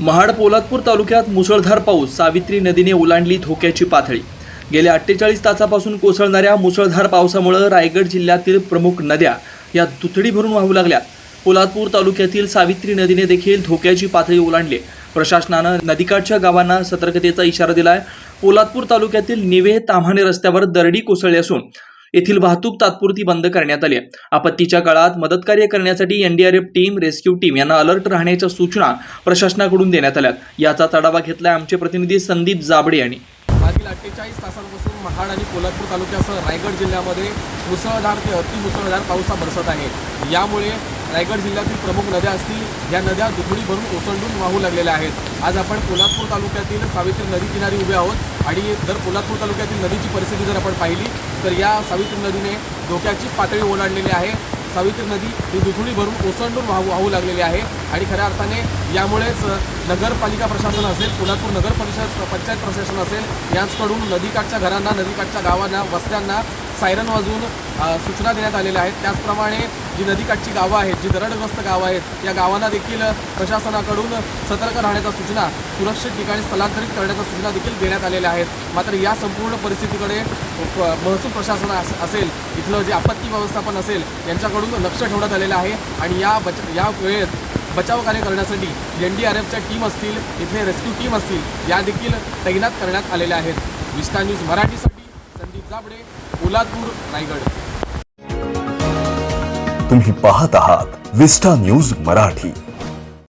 महाड पोलादपूर तालुक्यात मुसळधार पाऊस सावित्री नदीने ओलांडली धोक्याची पातळी. गेल्या अठ्ठेचाळीस तासापासून कोसळणाऱ्या मुसळधार पावसामुळे रायगड जिल्ह्यातील प्रमुख नद्या या दुथडी भरून वाहू लागल्या. पोलादपूर तालुक्यातील सावित्री नदीने देखील धोक्याची पातळी ओलांडली. प्रशासनानं नदीकाठच्या गावांना सतर्कतेचा इशारा दिलाय. पोलादपूर तालुक्यातील निवे ताम्हाणे रस्त्यावर दरडी कोसळली असून येथील वाहतूक तात्पुरती बंद करण्यात आली आहे. आपत्तीच्या काळात मदतकार्य करण्यासाठी एनडीआरएफ टीम रेस्क्यू टीम यांना अलर्ट राहण्याच्या सूचना प्रशासनाकडून देण्यात आल्यात याचा तडावा घेतलाय आमचे प्रतिनिधी संदीप जाबडे यांनी. मागील अठ्ठेचाळीस तासांपासून महाड आणि कोल्हापूर तालुक्यासह रायगड जिल्ह्यामध्ये मुसळधार ते अतिमुसळधार पाऊस बरसत आहे. यामुळे रायगड जिल्ह्यातील प्रमुख नद्या असतील या नद्या दुथडी भरून ओसंडून वाहू लागलेल्या आहेत. आज आपण कोल्हापूर तालुक्यातील सावित्री नदी किनारी उभे आहोत आणि जर कोल्हापूर तालुक्यातील नदीची परिस्थिती जर आपण पाहिली तर या सावित्री नदीने धोक्याची पातळी ओलांडलेली आहे. सावित्री नदी ही दुथुणी भरून ओसंडून वाहू वाहू लागलेली आहे आणि खऱ्या अर्थाने यामुळेच नगरपालिका प्रशासन असेल कोल्हापूर नगर परिषद पंचायत प्रशासन असेल यांचकडून नदीकाठच्या घरांना नदीकाठच्या गावांना वस्त्यांना सायरन वाजवून सूचना देण्यात आलेल्या आहेत. त्याचप्रमाणे जी नदीकाठची गावं आहेत जी दरडग्रस्त गावं आहेत या गावांना देखील प्रशासनाकडून सतर्क राहण्याच्या सूचना सुरक्षित ठिकाणी स्थलांतरित करण्याच्या सूचना देखील देण्यात आलेल्या आहेत. मात्र या संपूर्ण परिस्थितीकडे प- महसूल प्रशासन अस- असेल इथलं जे आपत्ती व्यवस्थापन असेल यांच्याकडून लक्ष ठेवण्यात आलेलं आहे. आणि या बच या वेळेत बचाव कार्य करण्यासाठी एन डी आर एफच्या टीम असतील इथले रेस्क्यू टीम असतील या देखील तैनात करण्यात आलेल्या आहेत. विस्टा न्यूज मराठीसाठी जाबडे पोलादपूर रायगड. तुम्ही पाहत आहात विस्टा न्यूज मराठी.